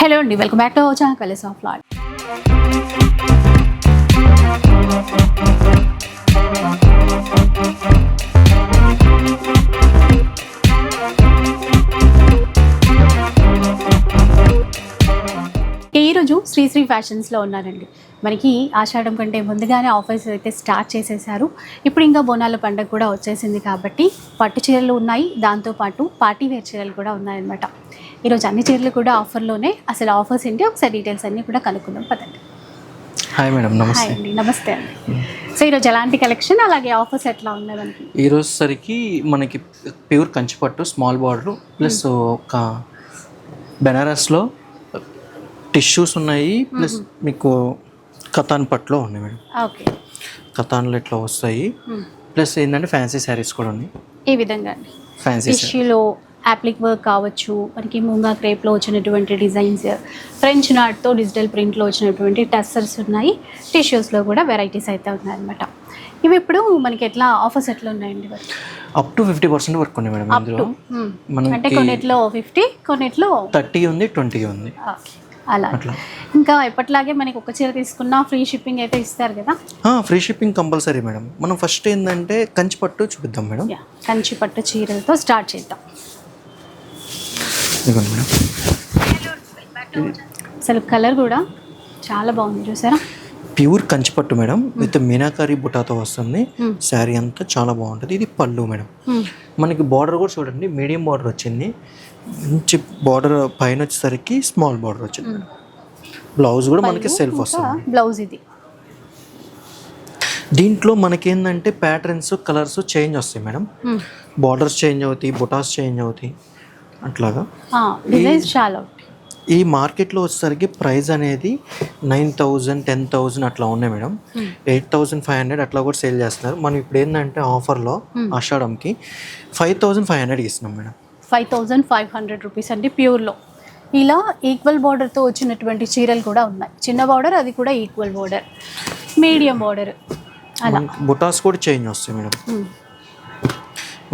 Hello అండి welcome back to our channel colours of lad ఈరోజు శ్రీశ్రీ ఫ్యాషన్స్లో ఉన్నారండి. మనకి ఆషాఢం కంటే ముందుగానే ఆఫర్స్ అయితే స్టార్ట్ చేసేసారు. ఇప్పుడు ఇంకా బోనాల పండుగ కూడా వచ్చేసింది కాబట్టి పట్టు చీరలు ఉన్నాయి. దాంతోపాటు పార్టీ వేర్ చీరలు కూడా ఉన్నాయన్నమాట. ఈరోజు అన్ని చీరలు కూడా ఆఫర్లోనే. అసలు ఆఫర్స్ ఏంటి? ఒకసారి డీటెయిల్స్ అన్నీ కూడా కనుక్కుందాం. పదండి. హాయ్ మేడం నమస్తే. అండి నమస్తే అండి. సో ఈరోజు ఎలాంటి కలెక్షన్? అలాగే ఆఫర్స్ ఎట్లా ఉన్నాయి ఈరోజు సరికి మనకి ప్యూర్ కంచిపట్టు స్మాల్ బార్డర్ ప్లస్ ఒక బెనారస్లో టిష్యూస్ ఉన్నాయి ప్లస్ మీకు కతాన్ పట్టులో ఉన్నాయి మేడం. ఓకే. కతాన్లో ఇట్లా వస్తాయి ప్లస్ ఏంటంటే ఫ్యాన్సీ శారీస్ కూడా ఉన్నాయి. ఈ విధంగా అండి? ఫ్యాన్సీ టిష్యూలో యాప్లిక్ వర్క్ కావచ్చు మనకి మూంగా క్రేప్లో వచ్చినటువంటి డిజైన్స్ ఫ్రెంచ్ నాట్తో డిజిటల్ ప్రింట్లో వచ్చినటువంటి టస్సర్స్ ఉన్నాయి టిష్యూస్లో కూడా వెరైటీస్ అయితే ఉన్నాయన్నమాట. ఇవి ఇప్పుడు మనకి ఎట్లా ఆఫర్స్ ఎట్లా ఉన్నాయండి అప్ టు ఫిఫ్టీ పర్సెంట్ వరకు ఉన్నాయి మేడం ఇందులో. మనకి అంటే కొన్నిట్లో ఫిఫ్టీ కొన్నిట్లో థర్టీ ఉంది ట్వంటీ ఉంది. అలా. ఇంకా ఎప్పటిలాగే మనకి ఒక చీర తీసుకున్నా ఫ్రీ షిప్పింగ్ అయితే ఇస్తారు కదా? Free shipping compulsory madam. మనం ఫస్ట్ ఏంటంటే కంచిపట్టు చూపిద్దాం మేడం. యా కంచి పట్టు చీరలతో స్టార్ట్ చేద్దాం. ఇదిగోండి మేడం. అసలు కలర్ కూడా చాలా బాగుంది చూసారా? Pure Kanchipattu madam with meenakari బుటాతో వస్తుంది. శారీ అంతా చాలా బాగుంటుంది. ఇది పళ్ళు మేడం. మనకి బార్డర్ కూడా చూడండి మీడియం బార్డర్ వచ్చింది. మంచి బార్డర్ పైన వచ్చేసరికి స్మాల్ బార్డర్ వచ్చింది. బ్లౌజ్ కూడా మనకి సెల్ఫ్ వస్తుంది బ్లౌజ్ ఇది. దీంట్లో మనకేందంటే ప్యాటర్న్స్ కలర్స్ చేంజ్ వస్తాయి మేడం. బార్డర్స్ చేంజ్ అవుతాయి బుటాస్ చేంజ్ అవుతాయి. అట్లాగా? డిజైన్స్ చాలా ఈ మార్కెట్లో వచ్చేసరికి ప్రైస్ అనేది నైన్ థౌజండ్ టెన్ థౌజండ్ అట్లా ఉన్నాయి madam. Eight thousand five hundred అట్లా కూడా సేల్ చేస్తున్నారు. మనం ఇప్పుడు ఏంటంటే ఆఫర్లో ఆషాఢంకి ఫైవ్ థౌజండ్ ఫైవ్ హండ్రెడ్కి ఇస్తున్నాం madam. Five thousand five hundred rupees అండి ప్యూర్లో. ఇలా ఈక్వల్ బార్డర్తో వచ్చినటువంటి చీరలు కూడా ఉన్నాయి. చిన్న బార్డర్ అది కూడా ఈక్వల్ బార్డర్. Medium border. అలా. బుటాస్ కూడా చేంజ్ వస్తాయి మేడం.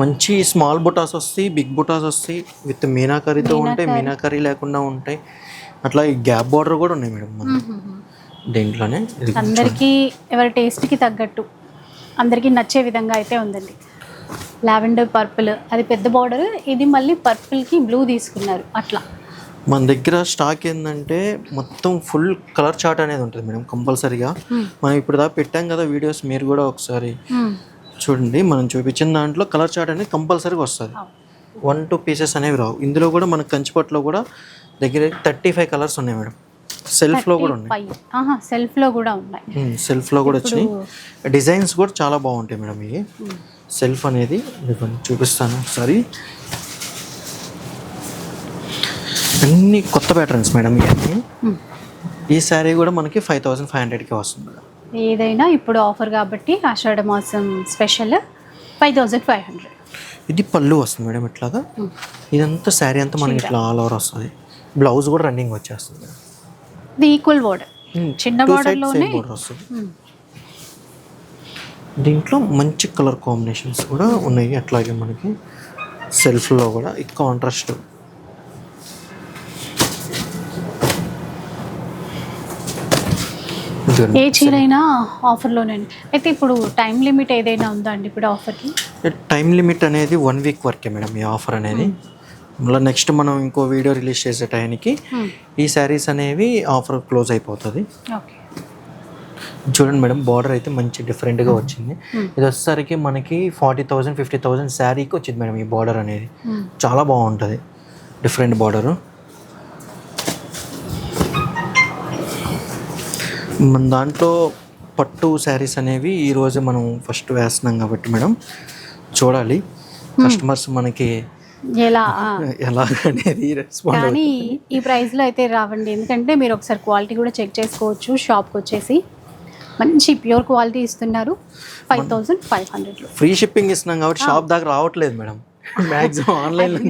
మంచి స్మాల్ బుటాస్ వస్తాయి బిగ్ బుటాస్ వస్తాయి. విత్ మీనాకరీతో ఉంటాయి మీనాకరీ లేకుండా ఉంటాయి. అట్లా ఈ గ్యాప్ బార్డర్ కూడా ఉన్నాయి మేడం మన. దీంట్లోనే. అందరికీ ఎవరి టేస్ట్కి తగ్గట్టు అందరికీ నచ్చే విధంగా అయితే ఉందండి. లావెండర్ పర్పుల్ అది పెద్ద బార్డర్ ఇది మళ్ళీ పర్పుల్కి బ్లూ తీసుకున్నారు అట్లా. మన దగ్గర స్టాక్ ఏంటంటే మొత్తం ఫుల్ కలర్ చార్ట్ అనేది ఉంటుంది మేడం కంపల్సరీగా. మనం ఇప్పుడు దాకా పెట్టాం కదా వీడియోస్ మీరు కూడా ఒకసారి. చూడండి మనం చూపించిన దాంట్లో కలర్ చార్ట్ అనేది కంపల్సరీగా వస్తుంది. వన్ టూ పీసెస్ అనేవి రావు. ఇందులో కూడా మన కంచిపట్లో కూడా దగ్గర థర్టీ ఫైవ్ కలర్స్ ఉన్నాయి మేడం. సెల్ఫ్లో కూడా ఉన్నాయి. సెల్ఫ్లో కూడా ఉన్నాయి. సెల్ఫ్లో కూడా వచ్చినాయి. డిజైన్స్ కూడా చాలా బాగుంటాయి మేడం ఇవి. సెల్ఫ్ అనేది చూపిస్తాను ఒకసారి. అన్ని కొత్త ప్యాటర్న్స్ మేడం ఇవన్నీ. ఈ శారీ కూడా మనకి ఫైవ్ థౌసండ్ ఫైవ్ హండ్రెడ్కి వస్తుంది మేడం. ఏదైనా ఇప్పుడు ఆఫర్ కాబట్టి ఆషాఢ మాసం special five thousand five hundred. ఇది పళ్ళు వస్తుంది మేడం ఇట్లాగా. ఇదంతా శారీ అంతా మనకి ఇట్లా ఆల్ ఓవర్ వస్తుంది. బ్లౌజ్ కూడా రన్నింగ్ వచ్చేస్తుంది ఇది ఈక్వల్ బోర్డర్ చిన్న టూ border సైడ్ లోనే- సేమ్ బోర్డర్ వస్తుంది దీంట్లో మంచి కలర్ కాంబినేషన్స్ కూడా ఉన్నాయి. అట్లాగే మనకి సెల్ఫ్లో కూడా. ఈ కాంట్రాస్ట్ ఏ చీర అయినా ఆఫర్లోనే అయితే ఇప్పుడు టైం లిమిట్ ఏదైనా ఉందా అండి ఇప్పుడు ఆఫర్కి? టైం లిమిట్ అనేది వన్ వీక్ వరకే మేడం ఈ ఆఫర్ అనేది. మళ్ళీ నెక్స్ట్ మనం ఇంకో వీడియో రిలీజ్ చేసే టైంకి ఈ శారీస్ అనేవి ఆఫర్ క్లోజ్ అయిపోతుంది. చూడండి మేడం బార్డర్ అయితే మంచి డిఫరెంట్గా వచ్చింది. ఇది వచ్చేసరికి మనకి ఫార్టీ థౌజండ్ ఫిఫ్టీ థౌజండ్ శారీకి వచ్చింది మేడం ఈ బార్డర్ అనేది. చాలా బాగుంటుంది. Different border. మన దాంట్లో పట్టు శారీస్ అనేవి ఈరోజు మనం ఫస్ట్ వేస్తున్నాం కాబట్టి మేడం. చూడాలి. కస్టమర్స్ మనకి ఎలా. ఎలా అనేది రెస్పాండ్ కానీ ఈ ప్రైస్లో అయితే రావండి. ఎందుకంటే మీరు ఒకసారి క్వాలిటీ కూడా చెక్ చేసుకోవచ్చు షాప్కి వచ్చేసి. మంచి ప్యూర్ క్వాలిటీ ఇస్తున్నారు. ఫైవ్ థౌజండ్ ఫైవ్ హండ్రెడ్లో. ఫ్రీ షిప్పింగ్ ఇస్తున్నాం కాబట్టి షాప్ దాకా రావట్లేదు మేడం. మ్యాక్సిమం ఆన్లైన్లో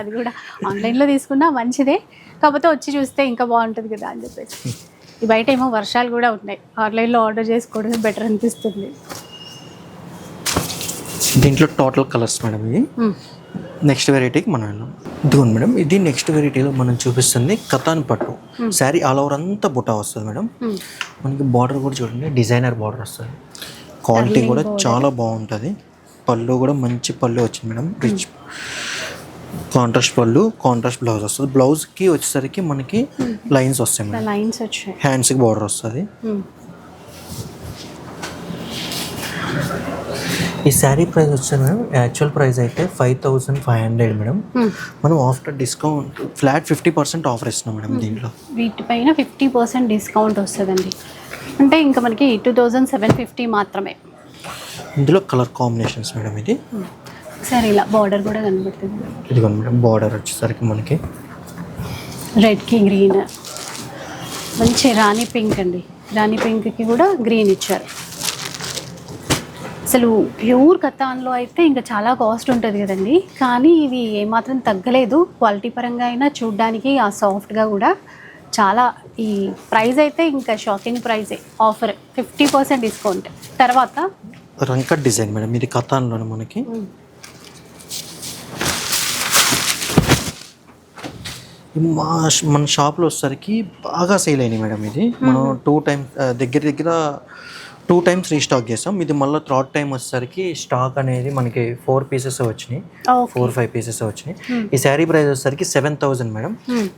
అది కూడా. ఆన్లైన్లో తీసుకున్నా మంచిదే. కాకపోతే వచ్చి చూస్తే ఇంకా బాగుంటుంది కదా అని చెప్పేసి. బయట ఏమో వర్షాలు కూడా ఉన్నాయి. ఆన్లైన్లో ఆర్డర్ చేసుకోవడమే బెటర్ అనిపిస్తుంది. దీంట్లో టోటల్ కలర్స్ మేడం మ్మ్. నెక్స్ట్ వెరైటీకి మనం వెళ్ళాం. ఇదిగోండి మేడం ఇది నెక్స్ట్ వెరైటీలో మనం చూపిస్తుంది కతాన్ పట్టు. శారీ ఆల్ ఓవర్ అంతా బుటా వస్తుంది మేడం. మనకి బార్డర్ కూడా చూడండి డిజైనర్ బార్డర్ వస్తుంది. క్వాలిటీ కూడా చాలా బాగుంటుంది. పళ్ళు కూడా మంచి పళ్ళు వచ్చింది మేడం. రిచ్ కాంట్రాస్ట్ పళ్ళు కాంట్రాస్ట్ బ్లౌజ్ వస్తుంది. బ్లౌజ్కి వచ్చేసరికి మనకి లైన్స్ వస్తాయి మేడం లైన్స్ వచ్చాయి. హ్యాండ్స్కి బార్డర్ వస్తుంది. Hmm. ఈ శారీ ప్రైస్ వచ్చేది మేడం యాక్చువల్ ప్రైస్ అయితే five thousand five hundred madam Hmm. మనం after discount flat fifty percent offer ఇస్తున్నాం మేడం దీంట్లో. వీటిపైన ఫిఫ్టీ పర్సెంట్ డిస్కౌంట్ వస్తుందండి. అంటే ఇంకా మనకి టూ థౌజండ్ సెవెన్ ఫిఫ్టీ మాత్రమే. ఇందులో కలర్ కాంబినేషన్స్ మేడం ఇది. సరే ఇలా బార్డర్ కూడా కనబడుతుంది ఇదిగోండి మేడం బార్డర్ వచ్చేసరికి మనకి రెడ్కి గ్రీన్ మంచి రాణి పింక్ అండి. రాణి పింక్కి కూడా గ్రీన్ ఇచ్చారు. అసలు ప్యూర్ కథాన్లో అయితే ఇంకా చాలా కాస్ట్ ఉంటుంది కదండి. కానీ ఇవి ఏమాత్రం తగ్గలేదు. క్వాలిటీ పరంగా అయినా చూడ్డానికి ఆ సాఫ్ట్గా కూడా చాలా ఈ ప్రైస్ అయితే ఇంకా షాకింగ్ ప్రైజే ఆఫర్ ఫిఫ్టీ పర్సెంట్ డిస్కౌంట్ తర్వాత రంకట్ డిజైన్ మేడం ఇది కథాన్లోనే మనకి. మా మన షాప్లో వచ్చేసరికి బాగా సేల్ అయినాయి మేడం ఇది. మనం టూ టైమ్స్ దగ్గర దగ్గర టూ టైమ్స్ రీస్టాక్ చేసాం. ఇది మళ్ళీ థర్డ్ టైం వచ్చేసరికి స్టాక్ అనేది మనకి ఫోర్ పీసెస్ వచ్చినాయి. ఫోర్ ఫైవ్ పీసెస్ వచ్చినాయి. ఈ శారీ ప్రైస్ వచ్చేసరికి సెవెన్ థౌసండ్ మేడం.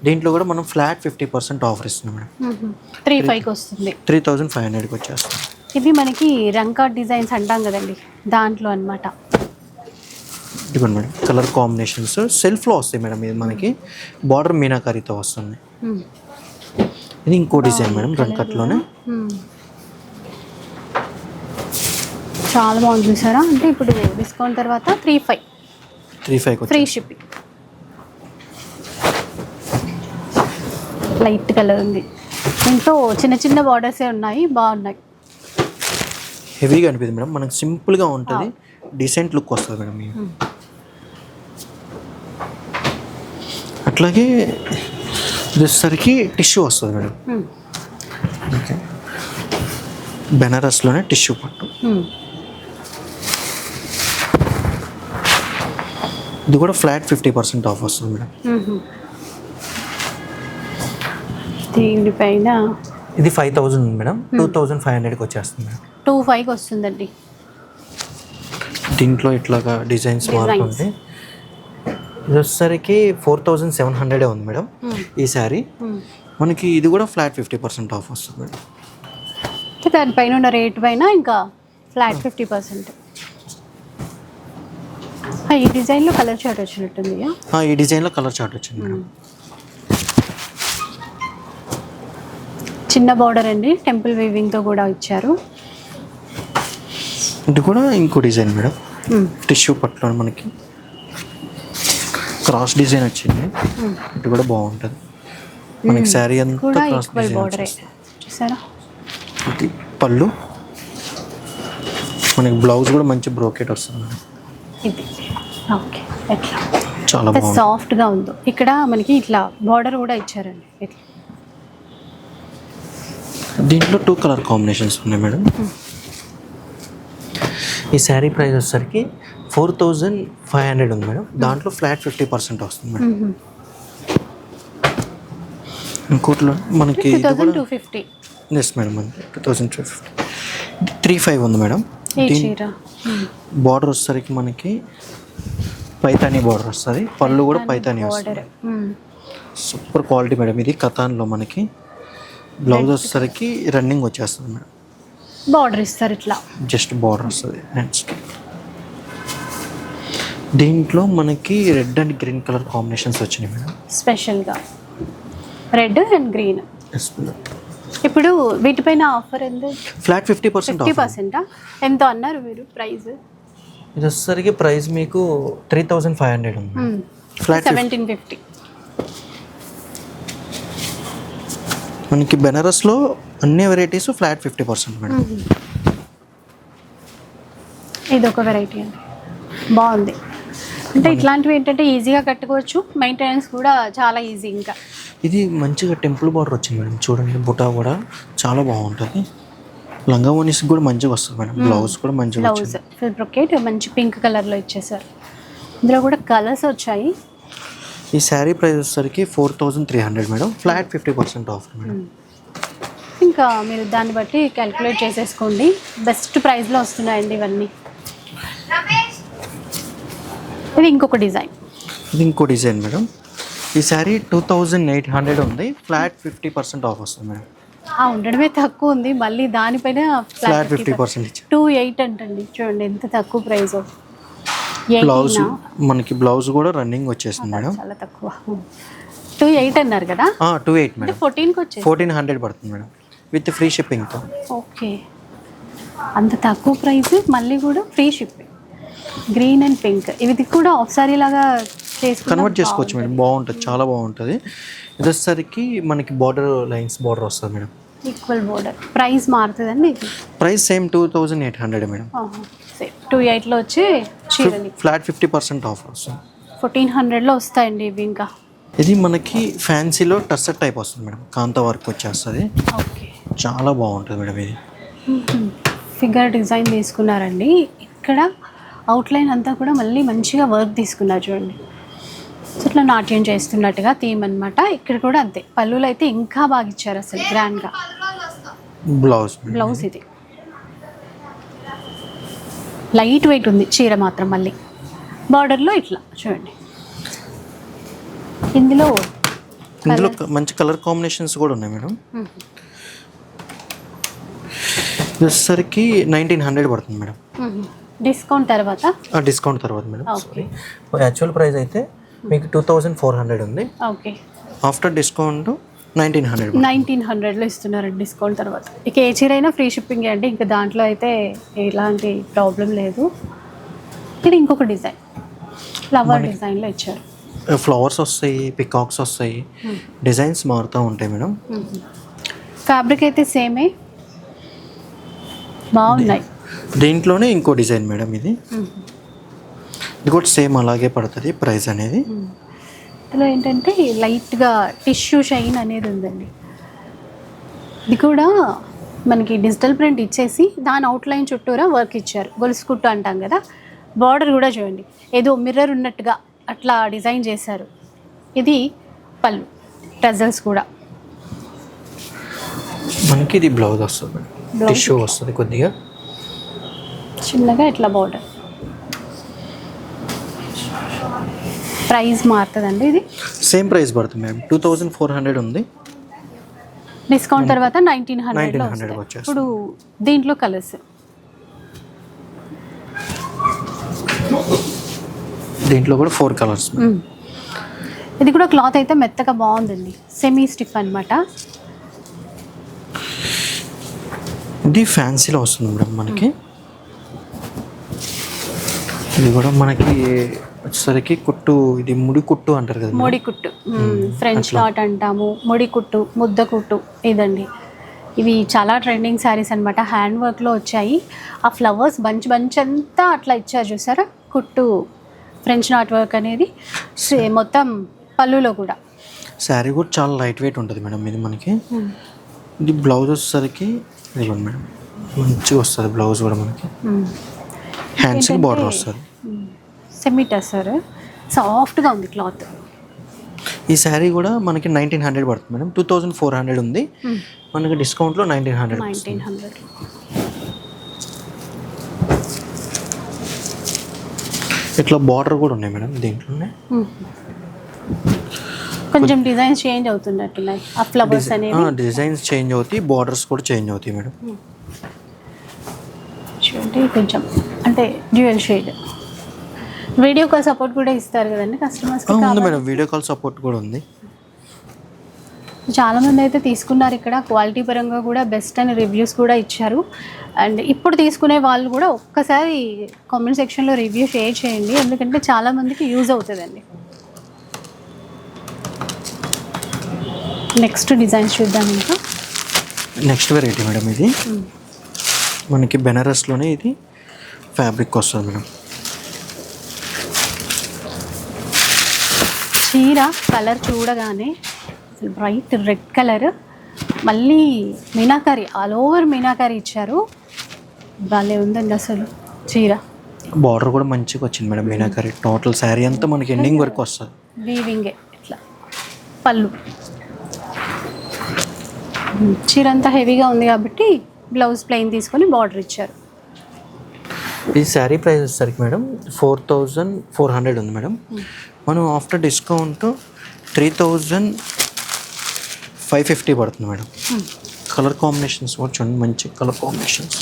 దీంట్లో కూడా మనం ఫ్లాట్ ఫిఫ్టీ పర్సెంట్ ఆఫర్ ఇస్తున్నాం మేడం. త్రీ ఫైవ్కి వస్తుంది. త్రీ థౌజండ్ ఫైవ్ హండ్రెడ్కి వచ్చేస్తాం ఇవి మనకి రంకా డిజైన్స్ అంటాం కదండి. దాంట్లో అన్నమాట. ఇదిగోండి మేడం కలర్ కాంబినేషన్స్ సెల్ఫ్లో వస్తాయి మేడం ఇది మనకి బార్డర్ మీనాకారితో వస్తుంది. మ్మ్. ఇది ఇంకో డిజైన్ మేడం రంకట్లోనే మ్మ్. చాలా బాగుంది చూసారా? అంటే ఇప్పుడు డిస్కౌంట్ తర్వాత three five three five free shipping light colour ఉంది. దీంట్లో చిన్న చిన్న బార్డర్సే ఉన్నాయి బాగున్నాయి. హెవీగా అనిపిస్తుంది మేడం మనకి సింపుల్గా ఉంటుంది. డీసెంట్ లుక్ వస్తుంది మేడం ఇది. అట్లాగే ఇది వచ్చేసరికి టిష్యూ వస్తుంది మేడం. ఓకే. బెనారస్లోనే టిష్యూ పట్టు. ఇది కూడా ఫ్లాట్ ఫిఫ్టీ పర్సెంట్ ఆఫ్ వస్తుంది మేడం. దీనిపైన ఇది five thousand madam. Two thousand five హండ్రెడ్కి వచ్చేస్తుంది మేడం. టూ ఫైవ్కి వస్తుందండి. దీంట్లో ఇట్లాగా డిజైన్స్. మారుతుంది. ఇది వచ్చేసరికి ఫోర్ థౌజండ్ సెవెన్ హండ్రెడే ఉంది మేడం. మ్మ్. ఈ శారీ. మ్మ్. మనకి ఇది కూడా ఫ్లాట్ ఫిఫ్టీ పర్సెంట్ ఆఫ్ వస్తుంది మేడం. దానిపైన ఉన్న రేట్ పైన ఇంకా ఫ్లాట్ ఫిఫ్టీ పర్సెంట్. ఈ డిజైన్లో కలర్ చార్ట్ వచ్చినట్టుంది ఈ డిజైన్లో కలర్ చార్ట్ వచ్చింది మేడం. చిన్న బార్డర్ అండి టెంపుల్ వీవింగ్తో కూడా ఇచ్చారు. ఇది కూడా ఇంకో డిజైన్ మేడం. టిష్యూ పట్టులో మనకి. క్రాస్ డిజైన్ వచ్చింది. ఇది కూడా బాగుంటుంది. మనకి శారీ అంతా క్రాస్ డిజైన్ బార్డరే చూసారా? ఇది పళ్ళు. మనకి బ్లౌజ్ కూడా మంచి బ్రోకెట్ వస్తుంది. ఇది. ఓకే. ఎట్లా? చాలా సాఫ్ట్గా ఉందో. ఇక్కడ మనకి ఇట్లా బార్డర్ కూడా ఇచ్చారండి. ఇట్లా దీంట్లో టూ కలర్ కాంబినేషన్స్ ఉన్నాయి మేడం. ఈ శారీ ప్రైస్ వచ్చేసరికి ఫోర్ థౌజండ్ ఫైవ్ హండ్రెడ్ ఉంది మేడం. దాంట్లో ఫ్లాట్ ఫిఫ్టీ పర్సెంట్ వస్తుంది మేడం. ఇంకోటిలో మనకి ఎస్ మేడం అంతే two thousand two fifty. Three five ఉంది మేడం. బార్డర్ వచ్చేసరికి మనకి పైతానీ బార్డర్ వస్తుంది. పళ్ళు కూడా పైతానీ వస్తుంది. Super quality madam. ఇది కథాన్లో మనకి బ్లౌజ్ వచ్చేసరికి రన్నింగ్ వచ్చేస్తుంది మేడం. బార్డర్ ఇస్తారు ఇట్లా. జస్ట్ బార్డర్ వస్తుంది. హ్యాండ్స్కి దీంట్లో మనకి red and green colour combinations వచ్చినాయి మేడం. స్పెషల్గా. Red and green. ఇప్పుడు వీటిపైన ఆఫర్ ఎంత? ఫ్లాట్ ఫిఫ్టీ పర్సెంట్ ఫిఫ్టీ పర్సెంటా? ఎంతో అన్నారు మీరు ప్రైస్? ఇది వచ్చేసరికి ప్రైస్ మీకు త్రీ థౌజండ్ ఫైవ్ హండ్రెడ్ ఉంది. ఫ్లాట్ సెవెంటీన్ ఫిఫ్టీ మనకి బెనారస్లో అన్ని varieties flat fifty percent madam. ఇది ఒక వెరైటీ అండి. బాగుంది. అంటే ఇట్లాంటివి ఏంటంటే ఈజీగా కట్టుకోవచ్చు. మెయింటెనెన్స్ కూడా చాలా ఈజీ ఇంకా. ఇది మంచిగా టెంపుల్ బార్డర్ వచ్చింది మేడం. చూడండి బుటా కూడా చాలా బాగుంటుంది. లంగా ఓనీస్కి కూడా మంచిగా వస్తుంది మేడం. బ్లౌజ్ కూడా మంచిగా బ్లౌజ్ ఫుల్ బ్రొకేట్ మంచి పింక్ కలర్లో ఇచ్చేసారు ఇందులో కూడా కలర్స్ వచ్చాయి. ఈ శారీ ప్రైస్ వచ్చేసరికి four thousand three hundred madam. Flat fifty percent offer madam. ఇంకా మీరు దాన్ని బట్టి క్యాలిక్యులేట్ చేసేసుకోండి. బెస్ట్ ప్రైస్లో వస్తున్నాయండి ఇవన్నీ. ఇది ఇంకొక డిజైన్. ఇది ఇంకో డిజైన్ మేడం. ఈ sari two thousand eight hundred ఉంది. ఫ్లాట్ ఫిఫ్టీ పర్సెంట్ ఆఫ్ వస్తుంది మేడం. ఆ ఉండడమే తక్కువ ఉంది. మళ్ళీ దానిపైన flat fifty percent two eight అంటండి. చూడండి ఎంత తక్కువ ప్రైస్. బ్లౌజ్ మనకి బ్లౌజ్ కూడా రన్నింగ్ వచ్చేసింది మేడం. చాలా తక్కువ. టూ ఎయిట్ అన్నారు కదా? Two eight madam. ఫోర్టీన్కి వచ్చేసి ఫోర్టీన్ హండ్రెడ్ పడుతుంది మేడం. విత్ ఫ్రీ షిప్పింగ్తో. ఓకే. అంత తక్కువ ప్రైస్ మళ్ళీ కూడా free shipping. Green and pink. ఇది కూడా ఒకసారి లాగా చేసుకున్న కన్వర్ట్ చేసుకోవచ్చు మేడం. బాగుంటుంది. చాలా బాగుంటుంది. ఇది వచ్చేసరికి మనకి బార్డర్ లైన్స్ బార్డర్ వస్తుంది madam. Equal border price మారుతుందండి price same two thousand eight hundred madam. Two ఎయిట్లో వచ్చి ఫ్లాట్ ఫిఫ్టీ పర్సెంట్ ఆఫర్ వస్తుంది. ఫోర్టీన్ హండ్రెడ్లో వస్తాయండి ఇవి ఇంకా. ఇది మనకి ఫ్యాన్సీలో టర్సర్ టైప్ వస్తుంది మేడం. కాంత వర్క్ వచ్చేస్తుంది. ఓకే. చాలా బాగుంటుంది మేడం ఇది. ఫిగర్ డిజైన్ తీసుకున్నారండి. ఇక్కడ అవుట్లైన్ అంతా కూడా మళ్ళీ మంచిగా వర్క్ తీసుకున్నారు చూడండి. సో ఇట్లా నాట్యం చేస్తున్నట్టుగా థీమ్ అన్నమాట. ఇక్కడ కూడా అంతే. పళ్ళులు అయితే ఇంకా బాగా ఇచ్చారు అసలు గ్రాండ్గా బ్లౌజ్ బ్లౌజ్ ఇది. లైట్ వెయిట్ ఉంది చీర మాత్రం మళ్ళీ. బార్డర్లో ఇట్లా చూడండి. ఇందులో ఇందులో మంచి కలర్ కాంబినేషన్స్ కూడా ఉన్నాయి మేడం. వచ్చేసరికి నైన్టీన్ హండ్రెడ్ పడుతుంది మేడం. డిస్కౌంట్ తర్వాత? డిస్కౌంట్ తర్వాత మేడం. ఓకే. యాక్చువల్ ప్రైస్ అయితే మీకు టూ థౌజండ్ ఫోర్ హండ్రెడ్ ఉంది. Okay. After discount nineteen hundred nineteen హండ్రెడ్లో ఇస్తున్నారండి డిస్కౌంట్ తర్వాత. ఇక ఏ చీర అయినా ఫ్రీ షిప్పింగ్ అండి. ఇంకా దాంట్లో అయితే ఎలాంటి ప్రాబ్లం లేదు. ఇది ఇంకొక డిజైన్. ఫ్లవర్ డిజైన్లో ఇచ్చారు. ఫ్లవర్స్ వస్తాయి పికాక్స్ వస్తాయి. డిజైన్స్ మారుతూ ఉంటాయి మేడం. ఫ్యాబ్రిక్ అయితే సేమే. బాగున్నాయి. దీంట్లోనే ఇంకో డిజైన్ మేడం ఇది. ఇది కూడా సేమ్ అలాగే పడుతుంది ప్రైస్ అనేది. ఇందులో ఏంటంటే లైట్గా టిష్యూ షైన్ అనేది ఉందండి. ఇది కూడా మనకి డిజిటల్ ప్రింట్ ఇచ్చేసి దాని అవుట్లైన్ చుట్టూరా వర్క్ ఇచ్చారు. గొలుసు కుట్టు అంటాం కదా బార్డర్ కూడా చూడండి. ఏదో మిర్రర్ ఉన్నట్టుగా అట్లా డిజైన్ చేశారు. ఇది పళ్ళు టజల్స్ కూడా. మనకి ఇది బ్లౌజ్ వస్తుంది. టిష్యూ వస్తుంది కొద్దిగా. చిన్నగా ఇట్లా బార్డర్ ప్రైస్ మారుతుందండి ఇది? సేమ్ ప్రైస్ పడుతుంది madam two thousand four hundred ఉంది. డిస్కౌంట్ తర్వాత నైన్టీన్ హండ్రెడ్లో 1900 వస్తాయి. వచ్చేస్తుంది. ఇప్పుడు దీంట్లో కలర్స్. దీంట్లో కూడా ఫోర్ కలర్స్ ఇది కూడా క్లాత్ అయితే మెత్తగా బాగుందండి. సెమీ స్టిఫ్ అన్నమాట. ఇది ఫ్యాన్సీలో వస్తుంది మేడం మనకి. ఇది కూడా మనకి వచ్చేసరికి కుట్టు ఇది ముడి కుట్టు అంటారు కదా మేడం. కుట్టు. ఫ్రెంచ్ నాట్ అంటాము. ముడి కుట్టు ముద్ద కుట్టు ఇదండి. ఇవి చాలా ట్రెండింగ్ శారీస్ అనమాట హ్యాండ్ వర్క్లో వచ్చాయి. ఆ ఫ్లవర్స్ బంచ్ బంచ్ అంతా అట్లా ఇచ్చారు చూసారా? కుట్టు ఫ్రెంచ్ నాట్ వర్క్ అనేది. మొత్తం పళ్ళులో కూడా. శారీ కూడా చాలా లైట్ వెయిట్ ఉంటుంది మేడం ఇది మనకి. ఇది బ్లౌజ్ వచ్చేసరికి ఇదిగోండి మేడం. మంచిగా వస్తుంది బ్లౌజ్ కూడా మనకి. హ్యాండ్స్కి బార్డర్ వస్తుంది. సెమీ టసర్ సాఫ్ట్గా ఉంది క్లాత్ ఈ శారీ కూడా మనకి నైన్టీన్ హండ్రెడ్ పడుతుంది madam. Two thousand four hundred ఉంది. మనకి డిస్కౌంట్లో నైన్టీన్ హండ్రెడ్ నైన్టీన్ హండ్రెడ్ ఇట్లా బార్డర్ కూడా ఉన్నాయి మేడం దీంట్లోనే. కొంచెం డిజైన్స్ చేంజ్ అవుతున్నట్టున్నాయి ఆ ఫ్లవర్స్ అనేవి. డిజైన్స్ చేంజ్ అవుతాయి బార్డర్స్ కూడా చేంజ్ అవుతాయి మేడం. చూడండి కొంచెం అంటే dual shade video call support కూడా ఇస్తారు కదండి కస్టమర్స్ ఉంది మేడం. వీడియో కాల్ సపోర్ట్ కూడా ఉంది. చాలా మంది అయితే తీసుకున్నారు ఇక్కడ. క్వాలిటీ పరంగా కూడా బెస్ట్ అని రివ్యూస్ కూడా ఇచ్చారు. అండ్ ఇప్పుడు తీసుకునే వాళ్ళు కూడా ఒక్కసారి కామెంట్ సెక్షన్లో రివ్యూ షేర్ చేయండి. ఎందుకంటే చాలా మందికి యూజ్ అవుతుందండి. నెక్స్ట్ డిజైన్స్ చూద్దాం ఇంకా. నెక్స్ట్ వెరైటీ మేడం ఇది. మనకి బెనారస్లోనే ఇది ఫ్యాబ్రిక్ వస్తుంది మేడం. చీర కలర్ చూడగానే అసలు బ్రైట్ రెడ్ కలర్. మళ్ళీ మీనాకారి ఆల్ ఓవర్ మీనాకారి ఇచ్చారు. భలే ఉందండి అసలు చీర. బార్డర్ కూడా మంచిగా వచ్చింది మేడం మీనాకరీ. టోటల్ శారీ అంతా మనకి ఎండింగ్ వరకు వస్తుంది. వీవింగే ఇట్లా. పళ్ళు. చీర అంతా హెవీగా ఉంది కాబట్టి బ్లౌజ్ ప్లెయిన్ తీసుకొని బార్డర్ ఇచ్చారు. ఈ శారీ ప్రైస్ వచ్చేసరికి madam four thousand four hundred ఉంది మేడం. మనం after discount three thousand five fifty పడుతుంది మేడం. కలర్ కాంబినేషన్స్ కూడా చూడండి మంచి కలర్ కాంబినేషన్స్.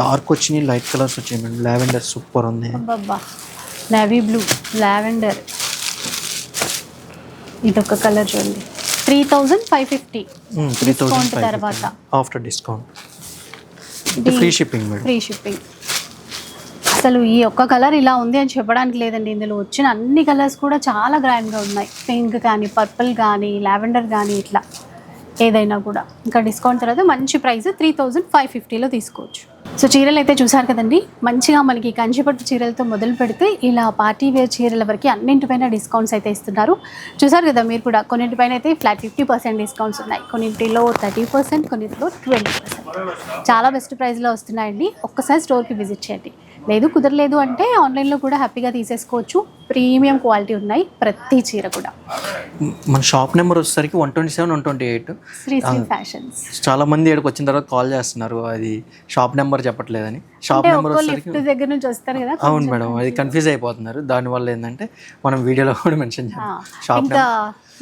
డార్క్ వచ్చినాయి లైట్ కలర్స్ వచ్చాయి మేడం. లావెండర్ సూపర్ ఉంది. Navy blue lavender. ఇదొక కలర్ చూడండి. Three thousand five fifty. Three thousand తర్వాత. After discount. Free shipping madam. Free shipping. అసలు ఈ ఒక్క కలర్ ఇలా ఉంది అని చెప్పడానికి లేదండి. ఇందులో వచ్చిన అన్ని కలర్స్ కూడా చాలా గ్రాండ్గా ఉన్నాయి. పింక్ కానీ పర్పుల్ కానీ లావెండర్ కానీ ఇట్లా ఏదైనా కూడా. ఇంకా డిస్కౌంట్ తర్వాత మంచి ప్రైస్ త్రీ థౌజండ్ ఫైవ్ ఫిఫ్టీలో తీసుకోవచ్చు. సో చీరలు అయితే చూసారు కదండి. మంచిగా మనకి కంచిపట్టు చీరలతో మొదలు పెడితే ఇలా పార్టీ వేర్ చీరల వరకు అన్నింటిపైన డిస్కౌంట్స్ అయితే ఇస్తున్నారు. చూసారు కదా మీరు కూడా కొన్నింటిపైన అయితే ఫ్లాట్ ఫిఫ్టీ పర్సెంట్ డిస్కౌంట్స్ ఉన్నాయి. కొన్నింటిలో థర్టీ పర్సెంట్ కొన్నింటిలో ట్వంటీ పర్సెంట్ చాలా బెస్ట్ ప్రైస్లో వస్తున్నాయండి. ఒక్కసారి స్టోర్కి విజిట్ చేయండి. లేదు కుదరలేదు అంటే ఆన్లైన్లో కూడా హ్యాపీగా తీసేసుకోవచ్చు. ప్రీమియం క్వాలిటీ ఉన్నాయి ప్రతి చీర కూడా. మన షాప్ నెంబర్ వచ్చేసరికి one twenty seven one twenty eight fashions చాలా మంది ఇక్కడికి వచ్చిన తర్వాత కాల్ చేస్తున్నారు అది షాప్ నెంబర్ చెప్పట్లేదని. షాప్ నెంబర్ లిఫ్ట్ దగ్గర నుంచి వస్తారు కదా అవును మేడం అది కన్ఫ్యూజ్ అయిపోతున్నారు. దానివల్ల ఏంటంటే మనం వీడియోలో కూడా మెన్షన్ చేయాలి షాప్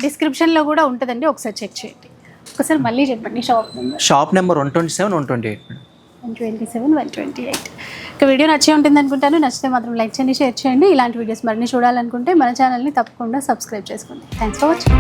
డిస్క్రిప్షన్లో కూడా ఉంటుందండి ఒకసారి చెక్ చేయండి. ఒకసారి మళ్ళీ చెప్పండి shop number shop number one twenty seven one twenty eight madam one twenty seven one twenty eight. ఇక వీడియో నచ్చే ఉంటుంది అనుకుంటాను. నచ్చితే మాత్రం లైక్ చేయండి షేర్ చేయండి. ఇలాంటి వీడియోస్ మరిన్ని చూడాలనుకుంటే మన ఛానల్ని తప్పకుండా సబ్స్క్రైబ్ చేసుకోండి. Thanks for watching